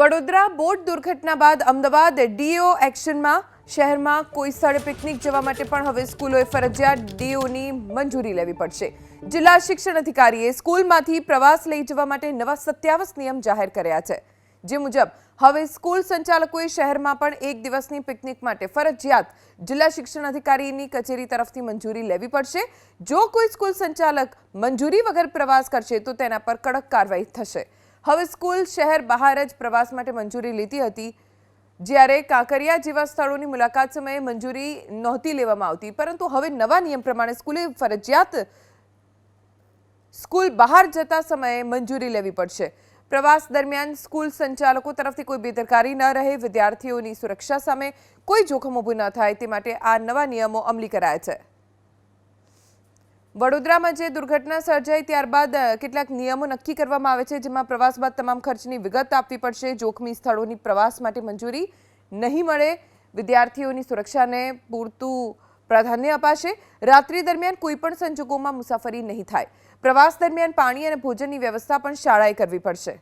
Vadodara boat દુર્ઘટના બાદ Ahmedabad do એક્શનમાં શહેરમાં કોઈ સ્થળે પિકનિક જવા માટે પણ હવે સ્કૂલોએ ફરજિયાત ડીઓની મંજૂરી લેવી પડશે. જિલ્લા શિક્ષણ અધિકારીએ સ્કૂલમાંથી પ્રવાસ લઈ જવા માટે નવા સત્યાવીસ નિયમ જાહેર કર્યા છે. જે મુજબ, હવે સ્કૂલ સંચાલકોએ શહેરમાં પણ એક દિવસની પિકનિક માટે ફરજિયાત જિલ્લા શિક્ષણ અધિકારીની કચેરી તરફથી મંજૂરી લેવી પડશે. જો કોઈ સ્કૂલ સંચાલક મંજૂરી વગર પ્રવાસ કરશે, તો તેના પર કડક કાર્યવાહી થશે. હવે સ્કૂલ શહેર બહાર જ પ્રવાસ માટે મંજૂરી લીધી હતી. જ્યારે કાંકરિયા જેવા સ્થળોની મુલાકાત સમયે મંજૂરી નહોતી લેવામાં આવતી. પરંતુ હવે નવા નિયમ પ્રમાણે સ્કૂલે ફરજિયાત સ્કૂલ બહાર જતા સમયે મંજૂરી લેવી પડશે. પ્રવાસ દરમિયાન સ્કૂલ સંચાલકો તરફથી કોઈ બેદરકારી ન રહે, વિદ્યાર્થીઓની સુરક્ષા સામે કોઈ જોખમ ઊભું ન થાય, તે માટે આ નવા નિયમો અમલી કરાયા છે. વડોદરામાં જે દુર્ઘટના સર્જાઈ ત્યારબાદ કેટલાક નિયમો નક્કી કરવામાં આવે છે, જેમાં પ્રવાસ બાદ તમામ ખર્ચની વિગત આપવી પડશે. જોખમી સ્થળોની પ્રવાસ માટે મંજૂરી નહીં મળે. વિદ્યાર્થીઓની સુરક્ષાને પૂરતું પ્રાધાન્ય અપાશે. રાત્રિ દરમિયાન કોઈપણ સંજોગોમાં મુસાફરી નહીં થાય. પ્રવાસ દરમિયાન પાણી અને ભોજનની વ્યવસ્થા પણ શાળાએ કરવી પડશે.